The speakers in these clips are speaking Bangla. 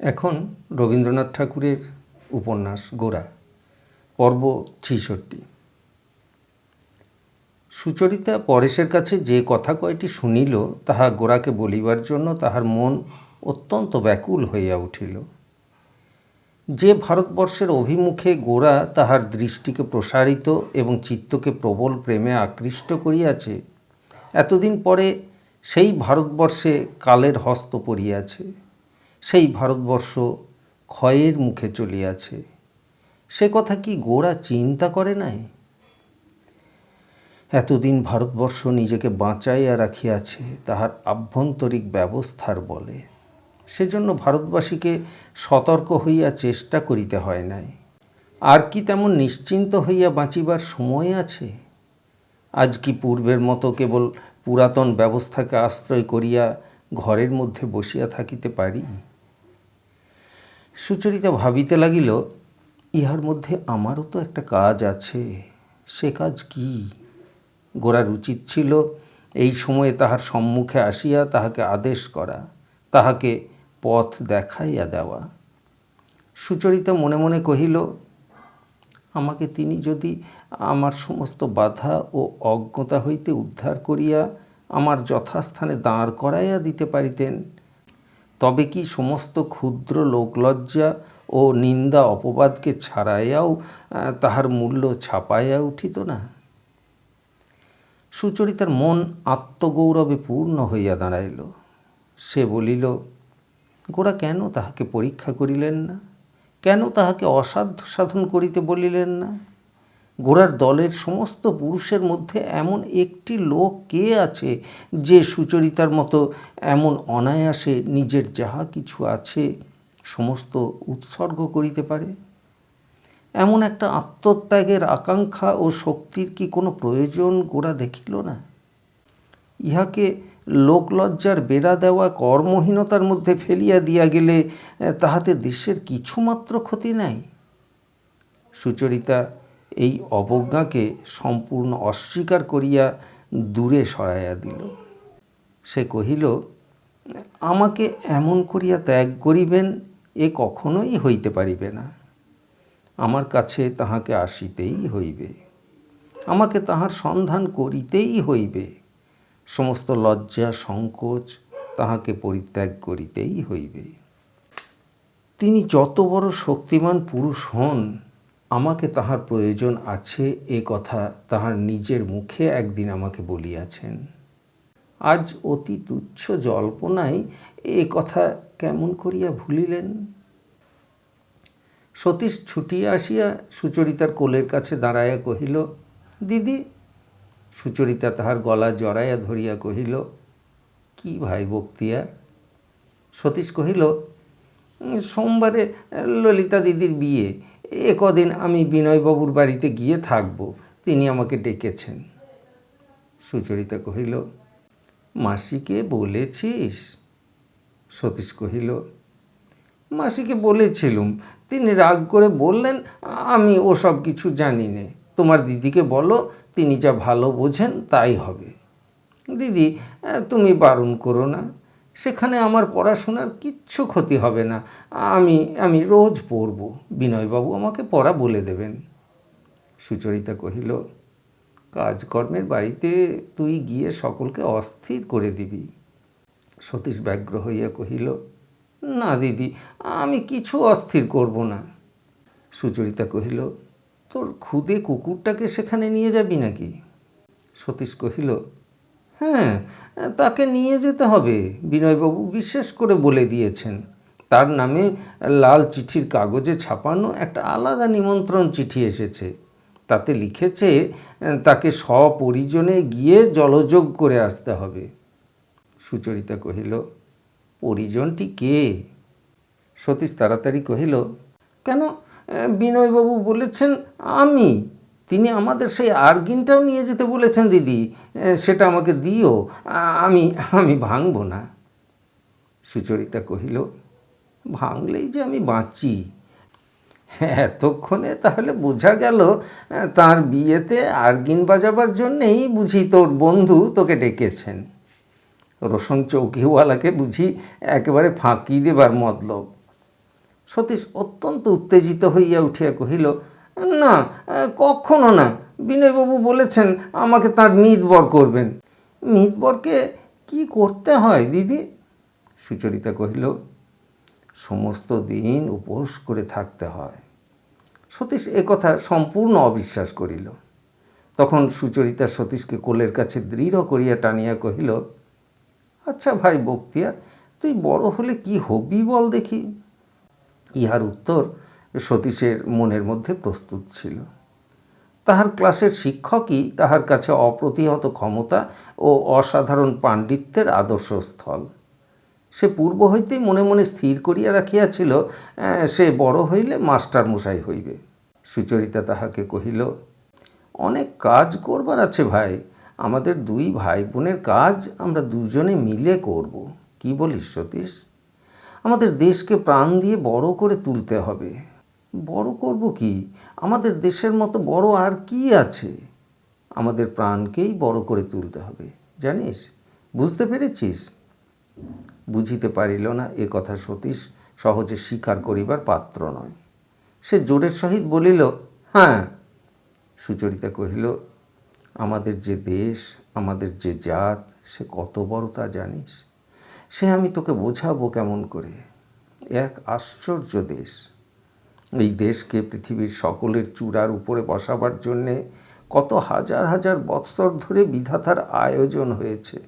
এখন রবীন্দ্রনাথ ঠাকুরের উপন্যাস গোরা পর্ব ছিষট্টি। সুচরিতা পরেশের কাছে যে কথা কয়টি শুনিল, তাহা গোড়াকে বলিবার জন্য তাহার মন অত্যন্ত ব্যাকুল হইয়া উঠিল। যে ভারতবর্ষের অভিমুখে গোরা তাহার দৃষ্টিকে প্রসারিত এবং চিত্তকে প্রবল প্রেমে আকৃষ্ট করিয়াছে, এতদিন পরে সেই ভারতবর্ষে কালের হস্ত পড়িয়াছে। সেই ভারতবর্ষ ক্ষয়ের মুখে চলিয়াছে। সে কথা কি গোড়া চিন্তা করে নাই? এতদিন ভারতবর্ষ নিজেকে বাঁচাইয়া রাখিয়াছে, তাহার আভ্যন্তরিক ব্যবস্থার বলে। সেজন্য ভারতবাসীকে সতর্ক হইয়া চেষ্টা করিতে হয় নাই। আর কি তেমন নিশ্চিন্ত হইয়া বাঁচিবার সময় আছে? আজ কি পূর্বের মতো কেবল পুরাতন ব্যবস্থাকে আশ্রয় করিয়া ঘরের মধ্যে বসিয়া থাকিতে পারি? সুচরিতা ভাবিতে লাগিল, ইহার মধ্যে আমারও তো একটা কাজ আছে। সে কাজ কি? গোড়ার উচিত ছিল, এই সময়ে তাহার সম্মুখে আসিয়া তাহাকে আদেশ করা, তাহাকে পথ দেখাইয়া দেওয়া। সুচরিতা মনে মনে কহিল, আমাকে তিনি যদি আমার সমস্ত বাধা ও অজ্ঞতা হইতে উদ্ধার করিয়া আমার যথাস্থানে দাঁড় করাইয়া দিতে পারিতেন তবে কি সমস্ত ক্ষুদ্র লোকলজ্জা ও নিন্দা অপবাদকে ছাড়াইয়াও তাহার মূল্য ছাপাইয়া উঠিত না? সুচরিতার মন আত্মগৌরবে পূর্ণ হইয়া দাঁড়াইল। সে বলিল, গোরা কেন তাহাকে পরীক্ষা করিলেন না? কেন তাহাকে অসাধ্য সাধন করিতে বলিলেন না? গোড়ার দলের সমস্ত পুরুষের মধ্যে এমন একটি লোক কে আছে যে সুচরিতার মতো এমন অনায়াসে নিজের যাহা কিছু আছে সমস্ত উৎসর্গ করিতে পারে? এমন একটা আত্মত্যাগের আকাঙ্ক্ষা ও শক্তির কি কোনো প্রয়োজন গোড়া দেখিল না? ইহাকে লোকলজ্জার বেড়া দেওয়া কর্মহীনতার মধ্যে ফেলিয়া দিয়া গেলে তাহাতে দেশের কিছুমাত্র ক্ষতি নাই। সুচরিতা এই অবজ্ঞাকে সম্পূর্ণ অস্বীকার করিয়া দূরে সরাইয়া দিল। সে কহিল, আমাকে এমন করিয়া ত্যাগ করিবেন, এ কখনোই হইতে পারিবে না। আমার কাছে তাহাকে আসিতেই হইবে। আমাকে তাহার সন্ধান করিতেই হইবে। সমস্ত লজ্জা, সংকোচ তাহাকে পরিত্যাগ করিতেই হইবে। তিনি যত বড় শক্তিমান পুরুষ হন আমাকে তাহার প্রয়োজন আছে এ কথা তাহার নিজের মুখে একদিন আমাকে বলিয়াছেন। আজ অতি তুচ্ছ জল্পনায় এ কথা কেমন করিয়া ভুলিলেন? সতীশ ছুটিয়া আসিয়া সুচরিতার কোলের কাছে দাঁড়াইয়া কহিল, দিদি, সুচরিতা তাহার গলা জড়াইয়া ধরিয়া কহিল, কি ভাই বক্তিয়ার? সতীশ কহিল, সোমবারে ললিতা দিদির বিয়ে এ কদিন আমি বিনয়বাবুর বাড়িতে গিয়ে থাকব, তিনি আমাকে ডেকেছেন। সুচরিতা কহিল, মাসিকে বলেছিস? সতীশ কহিল, মাসিকে বলেছিলুম। তিনি রাগ করে বললেন, আমি ওসব কিছু জানি নে তোমার দিদিকে বলো, তিনি যা ভালো বোঝেন তাই হবে। দিদি, তুমি বারণ করো না। সেখানে আমার পড়াশোনার কিচ্ছু ক্ষতি হবে না। আমি আমি রোজ পড়ব। বিনয়বাবু আমাকে পড়া বলে দেবেন। সুচরিতা কহিল, কাজকর্মের বাড়িতে তুই গিয়ে সকলকে অস্থির করে দিবি। সতীশ ব্যগ্র হইয়া কহিল, না দিদি, আমি কিছু অস্থির করব না। সুচরিতা কহিল, তোর খুদে কুকুরটাকে সেখানে নিয়ে যাবি নাকি? সতীশ কহিল হ্যাঁ তাকে নিয়ে যেতে হবে। বিনয়বাবু বিশেষ করে বলে দিয়েছেন। তার নামে লাল চিঠির কাগজে ছাপানো একটা আলাদা নিমন্ত্রণ চিঠি এসেছে। তাতে লিখেছে, তাকে সপরিজনে গিয়ে জলযোগ করে আসতে হবে। সুচরিতা কহিল, পরিজনটি কে? সতীশ তাড়াতাড়ি কহিল, কেন? বিনয়বাবু বলেছেন আমি। তিনি আমাদের সেই আর্গিনটাও নিয়ে যেতে বলেছেন, দিদি। সেটা আমাকে দিও। আমি আমি ভাঙব না। সুচরিতা কহিল, ভাঙলেই যে আমি বাঁচি। এতক্ষণে তাহলে বোঝা গেল তার বিয়েতে আর্গিন বাজাবার জন্যেই বুঝি তোর বন্ধু তোকে ডেকেছেন। রোশন চৌকিওয়ালাকে বুঝি একেবারে ফাঁকি দেবার মতলব। সতীশ অত্যন্ত উত্তেজিত হইয়া উঠিয়া কহিল না কখনো না। বিনয়বাবু বলেছেন আমাকে তার মিতবর করবেন। মিতবরকে কি করতে হয়, দিদি? সুচরিতা কহিল, সমস্ত দিন উপোস করে থাকতে হয়। সতীশ একথা সম্পূর্ণ অবিশ্বাস করিল। তখন সুচরিতা সতীশকে কোলের কাছে দৃঢ় করিয়া টানিয়া কহিল আচ্ছা ভাই বক্তিয়ার তুই বড় হলে কি হবি বল দেখি। ইহার উত্তর সতীশের মনের মধ্যে প্রস্তুত ছিল। তাহার ক্লাসের শিক্ষকই তাহার কাছে অপ্রতিহত ক্ষমতা ও অসাধারণ পাণ্ডিত্যের আদর্শস্থল। সে পূর্ব হইতেই মনে মনে স্থির করিয়া রাখিয়াছিল সে বড় হইলে মাস্টার মশাই হইবে। সুচরিতা তাহাকে কহিল, অনেক কাজ করবার আছে ভাই। আমাদের দুই ভাই বোনের কাজ আমরা দুজনে মিলে করব। কি বলিস সতীশ? আমাদের দেশকে প্রাণ দিয়ে বড় করে তুলতে হবে। বড় করব কি? আমাদের দেশের মতো বড় আর কি আছে? আমাদের প্রাণকেই বড় করে তুলতে হবে, জানিস? বুঝতে পেরেছিস? বুঝিতে পারিল না, এ কথা সতীশ সহজে স্বীকার করিবার পাত্র নয়। সে জোরের সহিত বলিল হ্যাঁ। সুচরিতা কহিল, আমাদের যে দেশ, আমাদের যে জাত, সে কত বড় তা জানিস। সে আমি তোকে বোঝাবো কেমন করে। এক আশ্চর্য দেশ। এই দেশকে পৃথিবীর সকলের চূড়ার উপরে বসাবার জন্যে কত হাজার হাজার বৎসর ধরে বিধাতার আয়োজন হয়েছে।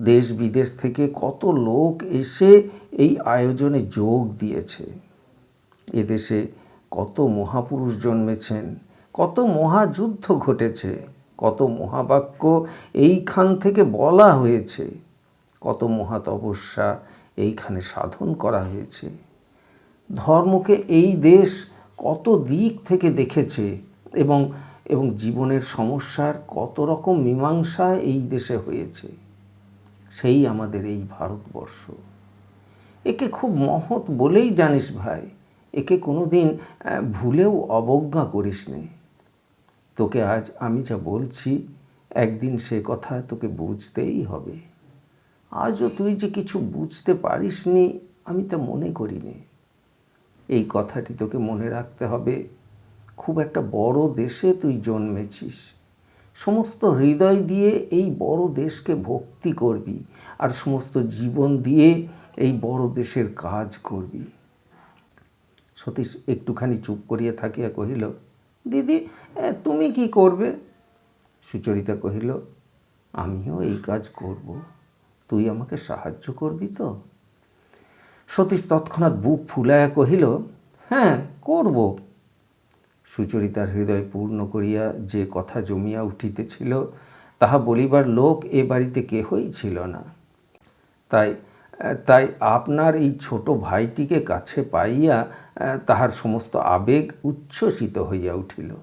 দেশ বিদেশ থেকে কত লোক এসে এই আয়োজনে যোগ দিয়েছে। এদেশে কত মহাপুরুষ জন্মেছেন, কত মহাযুদ্ধ ঘটেছে, কত মহাবাক্য এইখান থেকে বলা হয়েছে, কত মহাতপস্যা এইখানে সাধন করা হয়েছে। ধর্মকে এই দেশ কত দিক থেকে দেখেছে এবং এবং জীবনের সমস্যার কত রকম মীমাংসা এই দেশে হয়েছে, সেই আমাদের এই ভারতবর্ষ। একে খুব মহৎ বলেই জানিস ভাই, একে কোনো দিন ভুলেও অবজ্ঞা করিস নে। তোকে আজ আমি যা বলছি, একদিন সে কথা তোকে বুঝতেই হবে। আজও তুই যে কিছু বুঝতে পারিসনি, আমি তা মনে করি নে এই কথাটি তোকে মনে রাখতে হবে, খুব একটা বড় দেশে তুই জন্মেছিস। সমস্ত হৃদয় দিয়ে এই বড় দেশকে ভক্তি করবি আর সমস্ত জীবন দিয়ে এই বড় দেশের কাজ করবি। সতীশ একটুখানি চুপ করিয়া থাকিয়া কহিল, দিদি তুমি কি করবে? সুচরিতা কহিল, আমিও এই কাজ করব। তুই আমাকে সাহায্য করবি তো? সতীশ তৎক্ষণাৎ বুক ফুলাইয়া কহিল হ্যাঁ করব। সুচরিতার হৃদয় পূর্ণ করিয়া যে কথা জমিয়া উঠিতেছিল, তাহা বলিবার লোক এ বাড়িতে কেহই ছিল না। তাই তাই আপনার এই ছোট ভাইটিকে কাছে পাইয়া, তাহার সমস্ত আবেগ উচ্ছ্বসিত হইয়া উঠিল।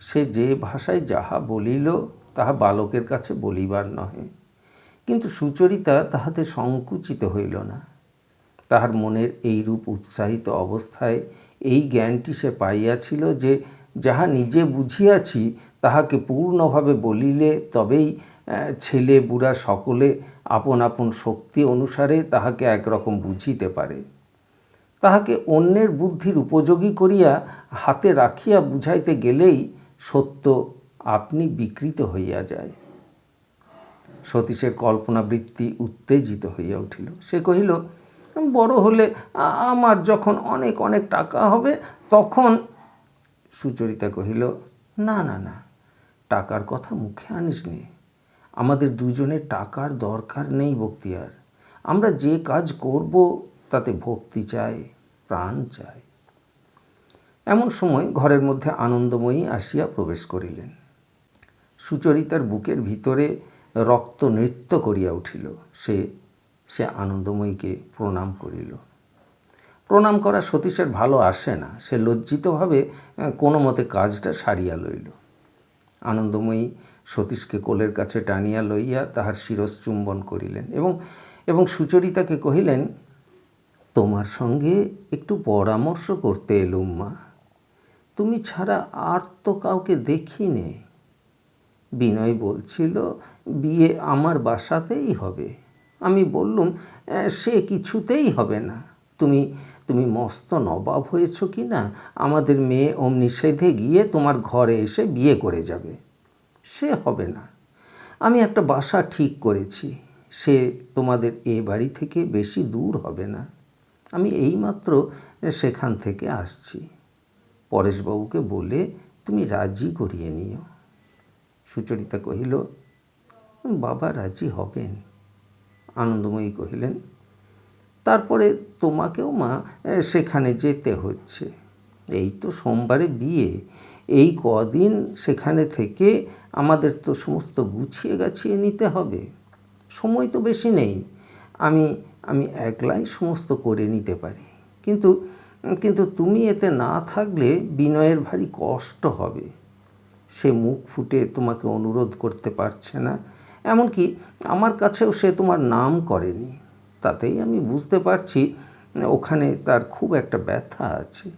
সে যে ভাষায় যাহা বলিল, তাহা বালকের কাছে বলিবার নহে। কিন্তু সুচরিতা তাহাতে সংকুচিত হইল না। তাহার মনের এইরূপ উৎসাহিত অবস্থায় এই জ্ঞানটি সে পাইয়াছিল যে, যাহা নিজে বুঝিয়াছি, তাহাকে পূর্ণভাবে বলিলে তবেই ছেলে বুড়া সকলে আপন আপন শক্তি অনুসারে তাহাকে একরকম বুঝিতে পারে। তাহাকে অন্যের বুদ্ধির উপযোগী করিয়া হাতে রাখিয়া বুঝাইতে গেলেই সত্য আপনি বিকৃত হইয়া যায়। সতীশের কল্পনাবৃত্তি উত্তেজিত হইয়া উঠিল। সে কহিল বড় হলে আমার যখন অনেক অনেক টাকা হবে, তখন সুচরিতা কহিল, না না না, টাকার কথা মুখে আনিস নে। আমাদের দুজনে টাকার দরকার নেই বক্তিয়ার। আমরা যে কাজ করব, তাতে ভক্তি চাই, প্রাণ চাই এমন সময় ঘরের মধ্যে আনন্দময়ী আসিয়া প্রবেশ করিলেন। সুচরিতার বুকের ভিতরে রক্ত নৃত্য করিয়া উঠিল। সে সে আনন্দময়ীকে প্রণাম করিল। প্রণাম করা সতীশের ভালো আসে না। সে লজ্জিতভাবে কোনো মতে কাজটা সারিয়া লইল। আনন্দময়ী সতীশকে কোলের কাছে টানিয়া লইয়া তাহার শিরস চুম্বন করিলেন এবং এবং সুচরিতাকে কহিলেন, তোমার সঙ্গে একটু পরামর্শ করতে এলুম মা। তুমি ছাড়া আর তো কাউকে দেখিনি। বিনয় বলছিল, বিয়ে আমার বাসাতেই হবে। আমি বললুম সে কিছুতেই হবে না। তুমি তুমি মস্ত নবাব হয়েছ কি না? আমাদের মেয়ে অমনি সেধে গিয়ে তোমার ঘরে এসে বিয়ে করে যাবে। সে হবে না। আমি একটা বাসা ঠিক করেছি। সে তোমাদের এ বাড়ি থেকে বেশি দূর হবে না। আমি এইমাত্র সেখান থেকে আসছি। পরেশবাবুকে বলে, তুমি রাজি করিয়ে নিও। সুচরিতা কহিল, বাবা রাজি হবেন। আনন্দময়ী কহিলেন, তারপরে তোমাকেও মা সেখানে যেতে হচ্ছে। এই তো সোমবারে বিয়ে। এই কদিন সেখানে থেকে আমাদের তো সমস্ত গুছিয়ে গাছিয়ে নিতে হবে। সময় তো বেশি নেই। আমি আমি একলাই সমস্ত করে নিতে পারি। কিন্তু কিন্তু তুমি এতে না থাকলে বিনয়ের ভারী কষ্ট হবে। সে মুখ ফুটে তোমাকে অনুরোধ করতে পারছে না। এমনকি আমার কাছেও সে তোমার নাম করেনি। তাতেই আমি বুঝতে পারছি, ওখানে তার খুব একটা ব্যথা আছে।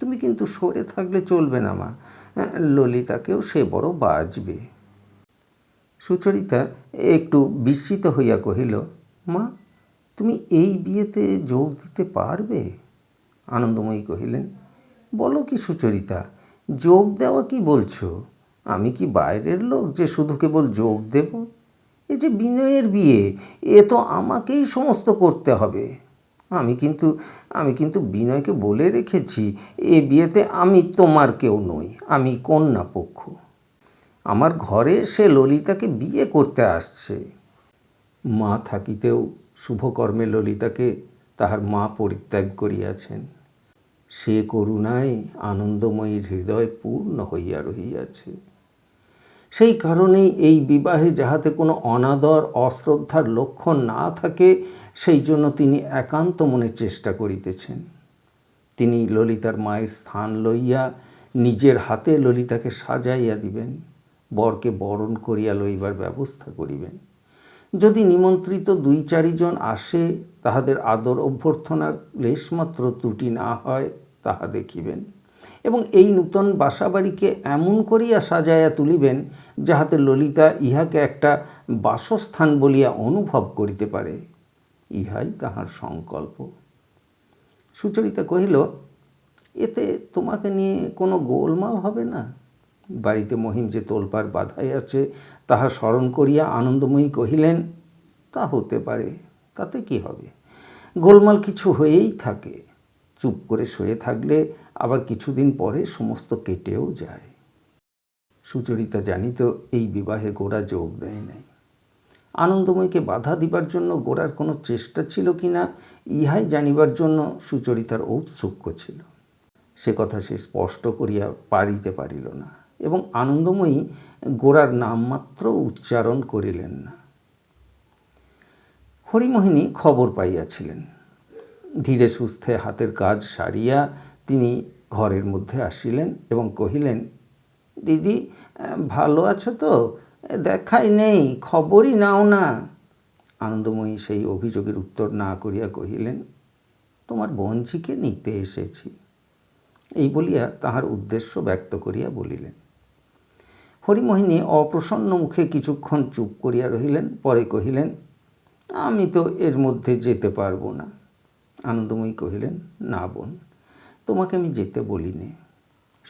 তুমি কিন্তু সরে থাকলে চলবে না, মা। ললিতাকেও সে বড় বাজবে। সুচরিতা একটু বিস্মিত হইয়া কহিল, মা, তুমি এই বিয়েতে যোগ দিতে পারবে? আনন্দময়ী কহিলেন, বলো কি সুচরিতা, যোগ দেওয়া কি বলছো? আমি কি বাইরের লোক যে শুধু কেবল যোগ দেব? এ যে বিনয়ের বিয়ে, এ তো আমাকেই সমস্ত করতে হবে। আমি কিন্তু আমি কিন্তু বিনয়কে বলে রেখেছি, এ বিয়েতে আমি তোমার কেউ নই, আমি কন্যা পক্ষ আমার ঘরে সে ললিতাকে বিয়ে করতে আসছে। মা থাকিতেও শুভকর্মে ললিতাকে তাহার মা পরিত্যাগ করিয়াছেন। সে করুণায় আনন্দময়ীর হৃদয় পূর্ণ হইয়া রহিয়াছে। সেই কারণেই এই বিবাহে যাহাতে কোনো অনাদর, অশ্রদ্ধার লক্ষণ না থাকে, সেই জন্য তিনি একান্ত মনে চেষ্টা করিতেছেন। তিনি ললিতার মায়ের স্থান লইয়া নিজের হাতে ললিতাকে সাজাইয়া দিবেন, বরকে বরণ করিয়া লইবার ব্যবস্থা করিবেন। যদি নিমন্ত্রিত দুই চারিজন আসে, তাহাদের আদর অভ্যর্থনার লেশমাত্র ত্রুটি না হয়, তাহা দেখিবেন। এবং এই নূতন বাসাবাড়িকে এমন করিয়া সাজাইয়া তুলিবেন যাহাতে ললিতা ইহাকে একটা বাসস্থান বলিয়া অনুভব করিতে পারে। ইহাই তাহার সংকল্প। সুচরিতা কহিল, এতে তোমাকে নিয়ে কোনো গোলমাল হবে না? বাড়িতে মহিম যে তোলপার বাধাই আছে তাহা স্মরণ করিয়া আনন্দময়ী কহিলেন, তা হতে পারে, তাতে কি হবে? গোলমাল কিছু হয়েই থাকে। চুপ করে শুয়ে থাকলে আবার কিছুদিন পরে সমস্ত কেটেও যায়। সুচরিতা জানিত, এই বিবাহে গোড়া যোগ দেয় নাই। আনন্দময়ীকে বাধা দিবার জন্য গোড়ার কোনো চেষ্টা ছিল কি না, ইহাই জানিবার জন্য সুচরিতার ঔৎসুক্য ছিল। সে কথা সে স্পষ্ট করিয়া পারিতে পারিল না এবং আনন্দময়ী গোড়ার নামমাত্র উচ্চারণ করিলেন না। হরিমোহিনী খবর পাইয়াছিলেন। ধীরে সুস্থে হাতের কাজ সারিয়া তিনি ঘরের মধ্যে আসিলেন এবং কহিলেন, দিদি ভালো আছো তো? দেখাই নেই, খবরই নাও না। আনন্দময়ী সেই অভিযোগের উত্তর না করিয়া কহিলেন, তোমার বঞ্চিকে নিতে এসেছি। এই বলিয়া তাহার উদ্দেশ্য ব্যক্ত করিয়া বলিলেন। হরিমোহিনী অপ্রসন্ন মুখে কিছুক্ষণ চুপ করিয়া রহিলেন, পরে কহিলেন, আমি তো এর মধ্যে যেতে পারব না। আনন্দময়ী কহিলেন, না বোন। তোমাকে আমি যেতে বলিনি।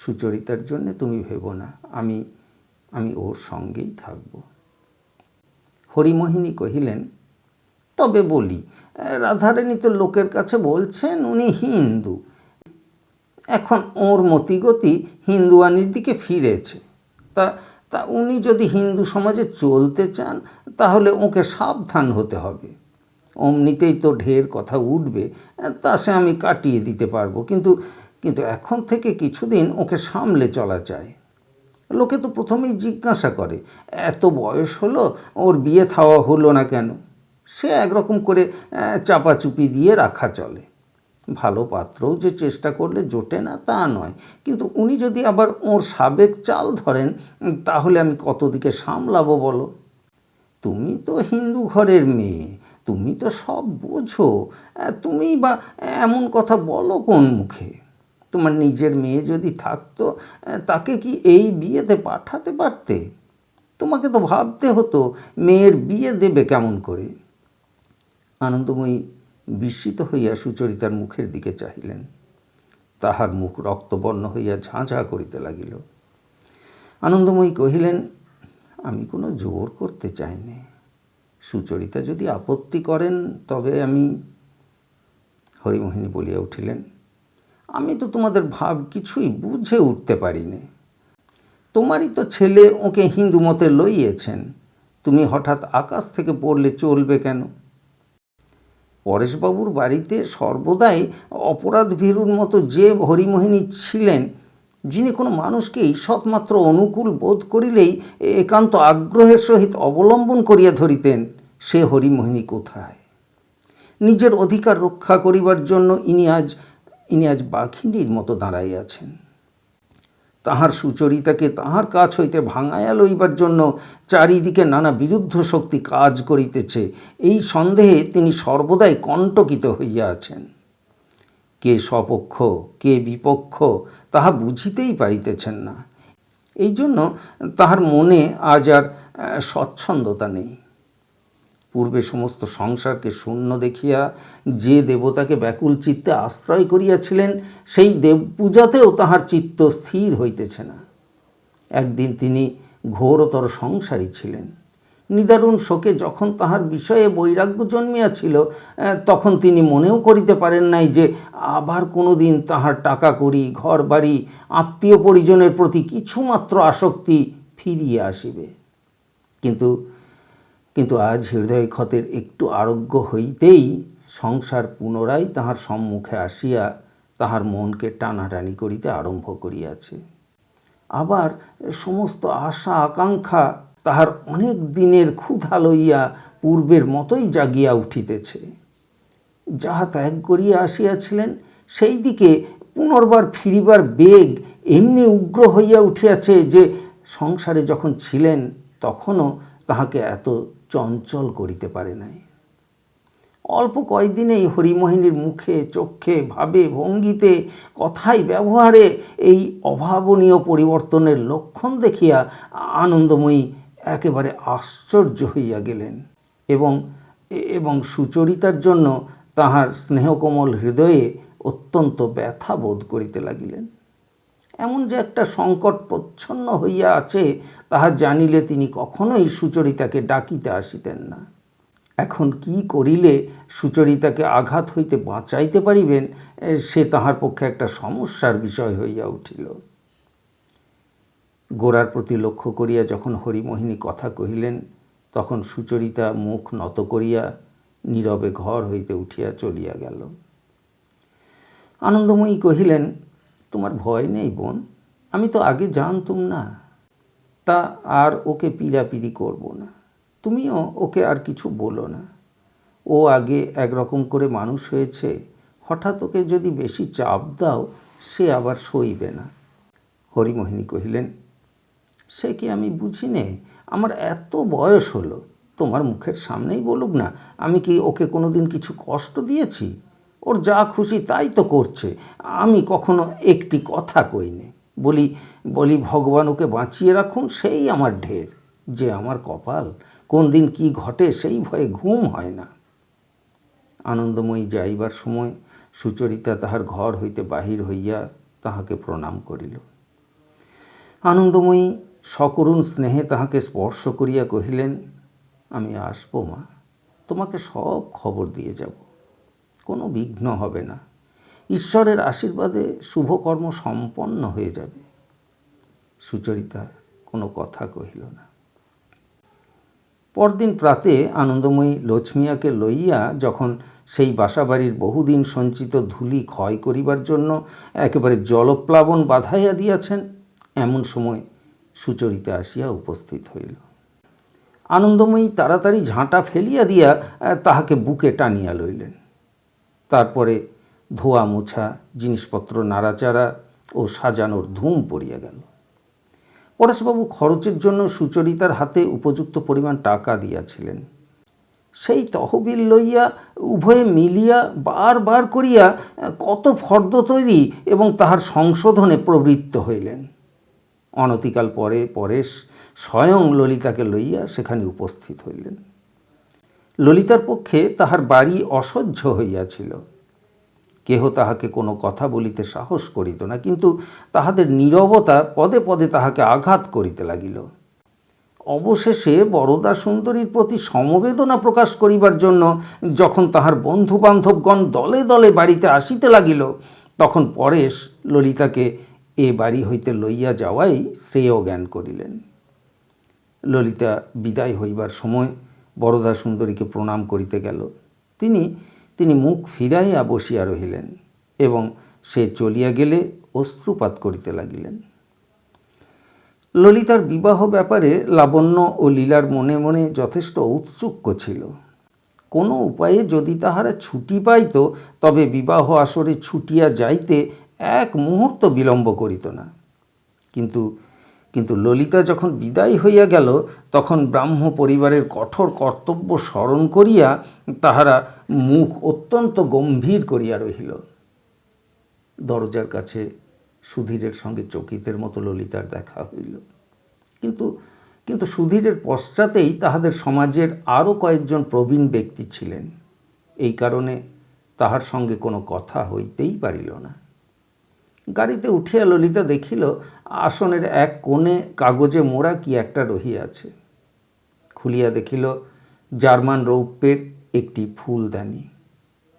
সুচরিতার জন্য তুমি ভেবো না, আমি আমি ওর সঙ্গেই থাকব। হরিমোহিনী কহিলেন, তবে বলি, রাধারানী তো লোকের কাছে বলছেন উনি হিন্দু। এখন ওর মতিগতি হিন্দুয়ানির দিকে ফিরেছে। তা তা উনি যদি হিন্দু সমাজে চলতে চান, তাহলে ওকে সাবধান হতে হবে। অমনিতেই তো ঢের কথা উঠবে তা সে আমি কাটিয়ে দিতে পারব। কিন্তু কিন্তু এখন থেকে কিছুদিন ওকে সামলে চলা চায় লোকে তো প্রথমেই জিজ্ঞাসা করে, এত বয়স হলো, ওর বিয়ে থাওয়া হলো না কেন? সে একরকম করে চাপাচুপি দিয়ে রাখা চলে। ভালো পাত্রও যে চেষ্টা করলে জোটে না, তা নয়। কিন্তু উনি যদি আবার ওর সাবেক চাল ধরেন, তাহলে আমি কত দিকে সামলাবো বলো? তুমি তো হিন্দু ঘরের মেয়ে। তুমি তো সব বোঝো। তুমি বা এমন কথা বলো কোন মুখে? তোমার নিজের মেয়ে যদি থাকতো তাকে কি এই বিয়েতে পাঠাতে পারতে? তোমাকে তো ভাবতে হতো, মেয়ের বিয়ে দেবে কেমন করে? আনন্দময়ী বিস্মিত হইয়া সুচরিতার মুখের দিকে চাহিলেন। তাহার মুখ রক্তবর্ণ হইয়া ঝাঁঝা করিতে লাগিল। আনন্দময়ী কহিলেন, আমি কোনো জোর করতে চাইনি সুচরিতা যদি আপত্তি করেন, তবে আমি হরিমোহিনী বলিয়া উঠিলেন, আমি তো তোমাদের ভাব কিছুই বুঝে উঠতে পারিনি। তোমারই তো ছেলে ওকে হিন্দু মতে লইয়েছেন। তুমি হঠাৎ আকাশ থেকে পড়লে চলবে কেন? পরেশবাবুর বাড়িতে সর্বদাই অপরাধ ভীরুর মতো যে হরিমোহিনী ছিলেন যিনি কোনো মানুষকে ঈষৎমাত্র অনুকূল বোধ করিলেই একান্ত আগ্রহের সহিত অবলম্বন করিয়া ধরিতেন, সে হরিমোহিনী কোথায়? নিজের অধিকার রক্ষা করিবার জন্য ইনি আজ ইনি আজ বাঘিনীর মতো দাঁড়াইয়াছেন তাহার সুচরিতাকে তাহার কাছ হইতে ভাঙাইয়া লইবার জন্য চারিদিকে নানা বিরুদ্ধ শক্তি কাজ করিতেছে। এই সন্দেহে তিনি সর্বদাই কণ্টকিত হইয়া আছেন। কে স্বপক্ষ, কে বিপক্ষ, তাহা বুঝিতেই পারিতেছেন না। এই জন্য তাহার মনে আজ আর স্বচ্ছন্দতা নেই। পূর্বে সমস্ত সংসারকে শূন্য দেখিয়া যে দেবতাকে ব্যাকুল চিত্তে আশ্রয় করিয়াছিলেন, সেই দেব পূজাতেও তাহার চিত্ত স্থির হইতেছে না। একদিন তিনি ঘোরতর সংসারী ছিলেন। নিদারুণ শোকে যখন তাহার বিষয়ে বৈরাগ্য জন্মিয়াছিল তখন তিনি মনেও করিতে পারেন নাই যে আবার কোনো দিন তাহার টাকা করি ঘর বাড়ি আত্মীয় পরিজনের প্রতি কিছুমাত্র আসক্তি ফিরিয়ে আসিবে। কিন্তু কিন্তু আজ হৃদয় ক্ষতের একটু আরোগ্য হইতেই সংসার পুনরায় তাহার সম্মুখে আসিয়া তাহার মনকে টানাটানি করিতে আরম্ভ করিয়াছে। আবার সমস্ত আশা, আকাঙ্ক্ষা তাহার অনেক দিনের ক্ষুধা লইয়া পূর্বের মতোই জাগিয়া উঠিতেছে। যাহা ত্যাগ করিয়া আসিয়াছিলেন, সেই দিকে পুনর্বার ফিরিবার বেগ এমনি উগ্র হইয়া উঠিয়াছে যে সংসারে যখন ছিলেন, তখনও তাহাকে এত চঞ্চল করিতে পারে নাই। অল্প কয়দিনেই হরিমোহিনীর মুখে চক্ষে ভাবে, ভঙ্গিতে, কথায়, ব্যবহারে এই অভাবনীয় পরিবর্তনের লক্ষণ দেখিয়া আনন্দময়ী একেবারে আশ্চর্য হইয়া গেলেন এবং এবং সুচরিতার জন্য তাহার স্নেহকোমল হৃদয়ে অত্যন্ত ব্যথা বোধ করিতে লাগিলেন। এমন যে একটা সংকট প্রচ্ছন্ন হইয়া আছে, তাহা জানিলে তিনি কখনোই সুচরিতাকে ডাকিতে আসিতেন না। এখন কি করিলে সুচরিতাকে আঘাত হইতে বাঁচাইতে পারিবেন সে তাহার পক্ষে একটা সমস্যার বিষয় হইয়া উঠিল। গোড়ার প্রতি লক্ষ্য করিয়া যখন হরিমোহিনী কথা কহিলেন, তখন সুচরিতা মুখ নত করিয়া নীরবে ঘর হইতে উঠিয়া চলিয়া গেল। আনন্দময়ী কহিলেন, তোমার ভয় নেই বোন, আমি তো আগে জানতুম না। তা আর ওকে পিড়াপিড়ি করব না। তুমিও ওকে আর কিছু বলো না। ও আগে একরকম করে মানুষ হয়েছে, হঠাৎ ওকে যদি বেশি চাপ দাও, সে আবার সইবে না। হরিমোহিনী কহিলেন সে কি আমি বুঝি নে আমার এত বয়স হলো। তোমার মুখের সামনেই বলুক না, আমি কি ওকে কোনোদিন কিছু কষ্ট দিয়েছি? ওর যা খুশি তাই তো করছে। আমি কখনো একটি কথা কইনি। বলি বলি, ভগবান ওকে বাঁচিয়ে রাখুন, সেই আমার ঢের। যে আমার কপাল কোন দিন কি ঘটে সেই ভয়ে ঘুম হয় না। আনন্দময়ী যাইবার সময় সুচরিতা তাহার ঘর হইতে বাহির হইয়া তাহাকে প্রণাম করিল। আনন্দময়ী সকরুণ স্নেহে তাহাকে স্পর্শ করিয়া কহিলেন, আমি আসব মা, তোমাকে সব খবর দিয়ে যাব। কোনো বিঘ্ন হবে না। ঈশ্বরের আশীর্বাদে শুভকর্ম সম্পন্ন হয়ে যাবে সুচরিতা কোনো কথা কহিল না। পরদিন প্রাতে আনন্দময়ী লক্ষ্মিয়াকে লইয়া যখন সেই বাসাবাড়ির বহুদিন সঞ্চিত ধুলি ক্ষয় করিবার জন্য একেবারে জলপ্লাবন বাধাইয়া দিয়াছেন, এমন সময় সুচরিতা আসিয়া উপস্থিত হইল। আনন্দময়ী তাড়াতাড়ি ঝাঁটা ফেলিয়া দিয়া তাহাকে বুকে টানিয়া লইলেন। তারপরে ধোয়া মোছা, জিনিসপত্র নাড়াচাড়া ও সাজানোর ধুম পড়িয়া গেল। পরেশবাবু খরচের জন্য সুচরিতার হাতে উপযুক্ত পরিমাণ টাকা দিয়াছিলেন। সেই তহবিল লইয়া উভয়ে মিলিয়া বারবার করিয়া কত ফর্দ তৈরি এবং তাহার সংশোধনে প্রবৃত্ত হইলেন। অনতিকাল পরে পরেশ স্বয়ং ললিতাকে লইয়া সেখানে উপস্থিত হইলেন। ললিতার পক্ষে তাহার বাড়ি অসহ্য হইয়াছিল। কেহ তাহাকে কোনো কথা বলিতে সাহস করিত না, কিন্তু তাহাদের নীরবতা পদে পদে তাহাকে আঘাত করিতে লাগিল। অবশেষে বরদা সুন্দরীর প্রতি সমবেদনা প্রকাশ করিবার জন্য যখন তাহার বন্ধু বান্ধবগণ দলে দলে বাড়িতে আসিতে লাগিল, তখন পরেশ ললিতাকে এ বাড়ি হইতে লইয়া যাওয়াই শ্রেয় জ্ঞান করিলেন। ললিতা বিদায় হইবার সময় বরদা সুন্দরীকে প্রণাম করিতে গেল। তিনি তিনি মুখ ফিরাইয়া বসিয়া রহিলেন এবং সে চলিয়া গেলে অশ্রুপাত করিতে লাগিলেন। ললিতার বিবাহ ব্যাপারে লাবণ্য ও লীলার মনে মনে যথেষ্ট ঔৎসুক্য ছিল। কোনো উপায়ে যদি তাহারা ছুটি পাইত, তবে বিবাহ আসরে ছুটিয়া যাইতে এক মুহূর্ত বিলম্ব করিত না। কিন্তু কিন্তু ললিতা যখন বিদায় হইয়া গেল, তখন ব্রাহ্ম পরিবারের কঠোর কর্তব্য স্মরণ করিয়া তাহারা মুখ অত্যন্ত গম্ভীর করিয়া রহিল। দরজার কাছে সুধীরের সঙ্গে চকিতের মতো ললিতার দেখা হইল। কিন্তু কিন্তু সুধীরের পশ্চাতেই তাহাদের সমাজের আরও কয়েকজন প্রবীণ ব্যক্তি ছিলেন। এই কারণে তাহার সঙ্গে কোনো কথা হইতেই পারিল না। গাড়িতে উঠিয়া ললিতা দেখিল, আসনের এক কোণে কাগজে মোড়া কি একটা রহিয়াছে। খুলিয়া দেখিল, জার্মান রৌপ্যের একটি ফুলদানি।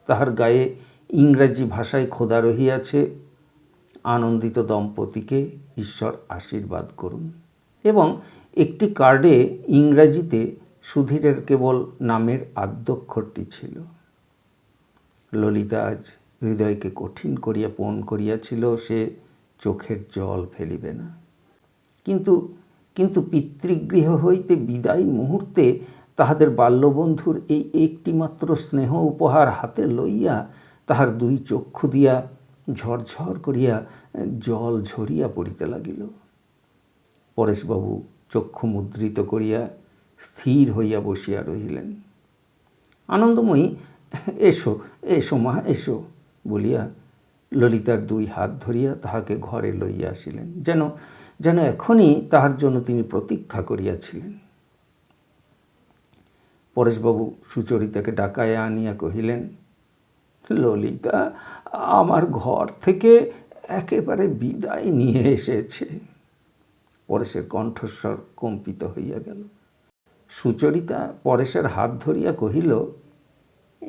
তাহার গায়ে ইংরাজি ভাষায় খোদা রহিয়াছে, আনন্দিত দম্পতিকে ঈশ্বর আশীর্বাদ করুন। এবং একটি কার্ডে ইংরাজিতে সুধীরের কেবল নামের আদ্যক্ষরটি ছিল। ললিতা আজ হৃদয়কে কঠিন করিয়া পণ করিয়াছিল, সে চোখের জল ফেলিবে না। কিন্তু কিন্তু পিতৃগৃহ হইতে বিদায় মুহূর্তে তাহাদের বাল্যবন্ধুর এই একটিমাত্র স্নেহ উপহার হাতে লইয়া তাহার দুই চক্ষু দিয়া ঝরঝর করিয়া জল ঝরিয়া পড়িতে লাগিল। পরেশবাবু চক্ষু মুদ্রিত করিয়া স্থির হইয়া বসিয়া রহিলেন। আনন্দময়ী, এসো এসো মা এসো। বলিয়া ললিতার দুই হাত ধরিয়া তাহাকে ঘরে লইয়া আসিলেন। যেন যেন এখনই তাহার জন্য তিনি প্রতীক্ষা করিয়াছিলেন। পরেশবাবু সুচরিতাকে ডাকাইয়া আনিয়া কহিলেন, ললিতা, আমার ঘর থেকে একেবারে বিদায় নিয়ে এসেছে। পরেশের কণ্ঠস্বর কম্পিত হইয়া গেল। সুচরিতা পরেশের হাত ধরিয়া কহিল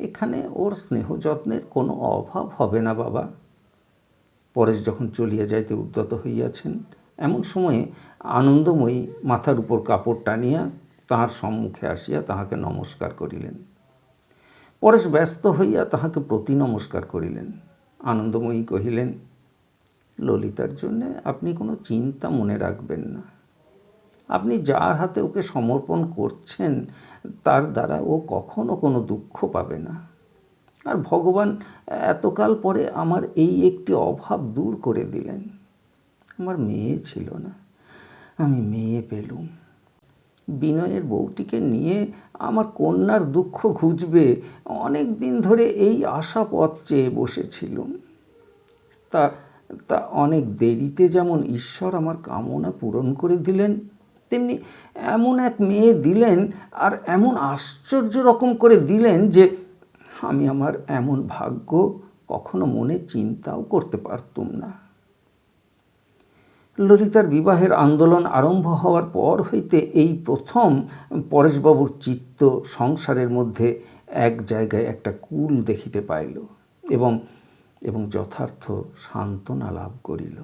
এখানে ওর স্নেহ যত্নের কোনো অভাব হবে না, বাবা। পরেশ যখন চলিয়া যাইতে উদ্যত হইয়াছেন, এমন সময়ে আনন্দময়ী মাথার উপর কাপড় টানিয়া তাহার সম্মুখে আসিয়া তাহাকে নমস্কার করিলেন। পরেশ ব্যস্ত হইয়া তাহাকে প্রতি নমস্কার করিলেন। আনন্দময়ী কহিলেন, ললিতার জন্যে আপনি কোনো চিন্তা মনে রাখবেন না। আপনি যার হাতে ওকে সমর্পণ করছেন তার দ্বারা ও কখনো কোনো দুঃখ পাবে না। আর ভগবান এতকাল পরে আমার এই একটি অভাব দূর করে দিলেন। আমার মেয়ে ছিল না, আমি মেয়ে পেলুম। বিনয়ের বউটিকে নিয়ে আমার কন্যার দুঃখ ঘুচবে অনেক দিন ধরে এই আশা পথ চেয়ে বসেছিলুম। তা তা অনেক দেরিতে যেমন ঈশ্বর আমার কামনা পূরণ করে দিলেন তেমনি এমন এক মেয়ে দিলেন আর এমন আশ্চর্য রকম করে দিলেন যে আমি আমার এমন ভাগ্য কখনো মনে চিন্তাও করতে পারতুম না। ললিতার বিবাহের আন্দোলন আরম্ভ হওয়ার পর হইতে এই প্রথম পরেশবাবুর চিত্ত সংসারের মধ্যে এক জায়গায় একটা কুল দেখিতে পাইল এবং এবং যথার্থ সান্ত্বনা লাভ করিল।